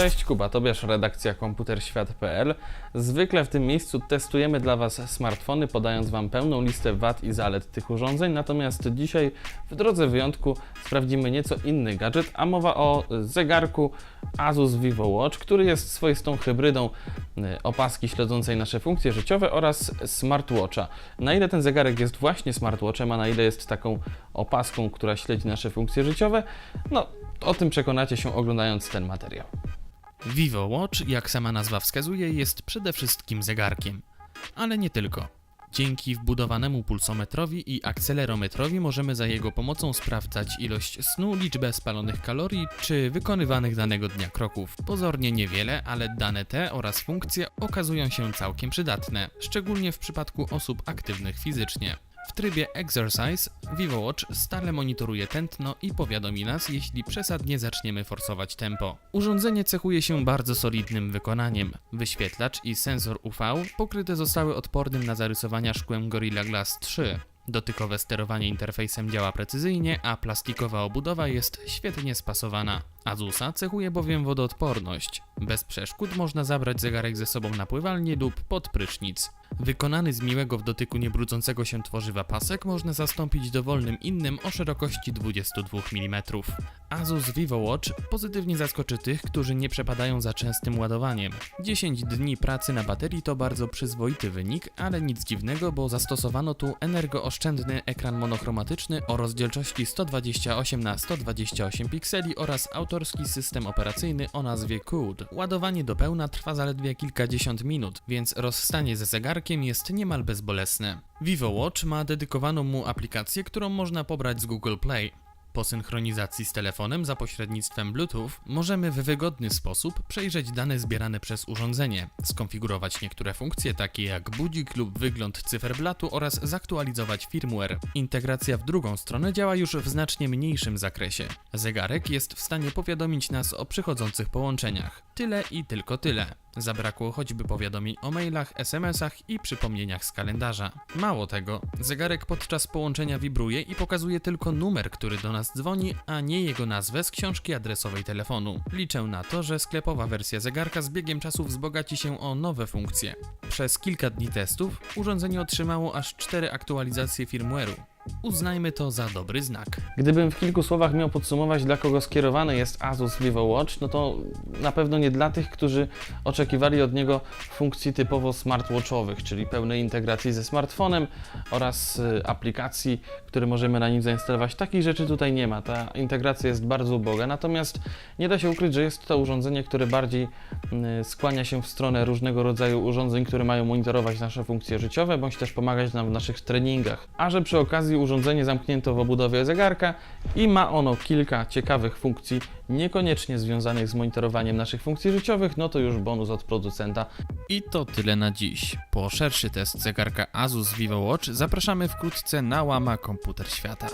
Cześć, Kuba Tobiasz, redakcja komputerświat.pl. Zwykle w tym miejscu testujemy dla Was smartfony, podając Wam pełną listę wad i zalet tych urządzeń, natomiast dzisiaj w drodze wyjątku sprawdzimy nieco inny gadżet, a mowa o zegarku Asus Vivo Watch, który jest swoistą hybrydą y, opaski śledzącej nasze funkcje życiowe oraz smartwatcha. Na ile ten zegarek jest właśnie smartwatchem, a na ile jest taką opaską, która śledzi nasze funkcje życiowe, no o tym przekonacie się oglądając ten materiał. Vivo Watch, jak sama nazwa wskazuje, jest przede wszystkim zegarkiem. Ale nie tylko. Dzięki wbudowanemu pulsometrowi i akcelerometrowi możemy za jego pomocą sprawdzać ilość snu, liczbę spalonych kalorii czy wykonywanych danego dnia kroków. Pozornie niewiele, ale dane te oraz funkcje okazują się całkiem przydatne, szczególnie w przypadku osób aktywnych fizycznie. W trybie Exercise Vivo Watch stale monitoruje tętno i powiadomi nas, jeśli przesadnie zaczniemy forsować tempo. Urządzenie cechuje się bardzo solidnym wykonaniem. Wyświetlacz i sensor UV pokryte zostały odpornym na zarysowania szkłem Gorilla Glass 3. Dotykowe sterowanie interfejsem działa precyzyjnie, a plastikowa obudowa jest świetnie spasowana. Azusa cechuje bowiem wodoodporność. Bez przeszkód można zabrać zegarek ze sobą na pływalnię lub pod prysznic. Wykonany z miłego w dotyku niebrudzącego się tworzywa pasek można zastąpić dowolnym innym o szerokości 22 mm. Asus Vivo Watch pozytywnie zaskoczy tych, którzy nie przepadają za częstym ładowaniem. 10 dni pracy na baterii to bardzo przyzwoity wynik, ale nic dziwnego, bo zastosowano tu energooszczędny ekran monochromatyczny o rozdzielczości 128 na 128 pikseli oraz autorski system operacyjny o nazwie CUD. Ładowanie do pełna trwa zaledwie kilkadziesiąt minut, więc rozstanie ze zegarkiem jest niemal bezbolesne. Vivo Watch ma dedykowaną mu aplikację, którą można pobrać z Google Play. Po synchronizacji z telefonem za pośrednictwem Bluetooth możemy w wygodny sposób przejrzeć dane zbierane przez urządzenie, skonfigurować niektóre funkcje takie jak budzik lub wygląd cyferblatu oraz zaktualizować firmware. Integracja w drugą stronę działa już w znacznie mniejszym zakresie. Zegarek jest w stanie powiadomić nas o przychodzących połączeniach. Tyle i tylko tyle. Zabrakło choćby powiadomień o mailach, SMS-ach i przypomnieniach z kalendarza. Mało tego, zegarek podczas połączenia wibruje i pokazuje tylko numer, który do nas dzwoni, a nie jego nazwę z książki adresowej telefonu. Liczę na to, że sklepowa wersja zegarka z biegiem czasów wzbogaci się o nowe funkcje. Przez kilka dni testów urządzenie otrzymało aż 4 aktualizacje firmware'u. Uznajmy to za dobry znak. Gdybym w kilku słowach miał podsumować, dla kogo skierowany jest Asus Vivo Watch, no to na pewno nie dla tych, którzy oczekiwali od niego funkcji typowo smartwatchowych, czyli pełnej integracji ze smartfonem oraz y, aplikacji, które możemy na nim zainstalować. Takich rzeczy tutaj nie ma. Ta integracja jest bardzo uboga, natomiast nie da się ukryć, że jest to urządzenie, które bardziej y, skłania się w stronę różnego rodzaju urządzeń, które mają monitorować nasze funkcje życiowe, bądź też pomagać nam w naszych treningach. A że przy okazji urządzenie zamknięto w obudowie zegarka i ma ono kilka ciekawych funkcji, niekoniecznie związanych z monitorowaniem naszych funkcji życiowych, no to już bonus od producenta. I to tyle na dziś. Po szerszy test zegarka Asus Vivo Watch zapraszamy wkrótce na łama komputer świata.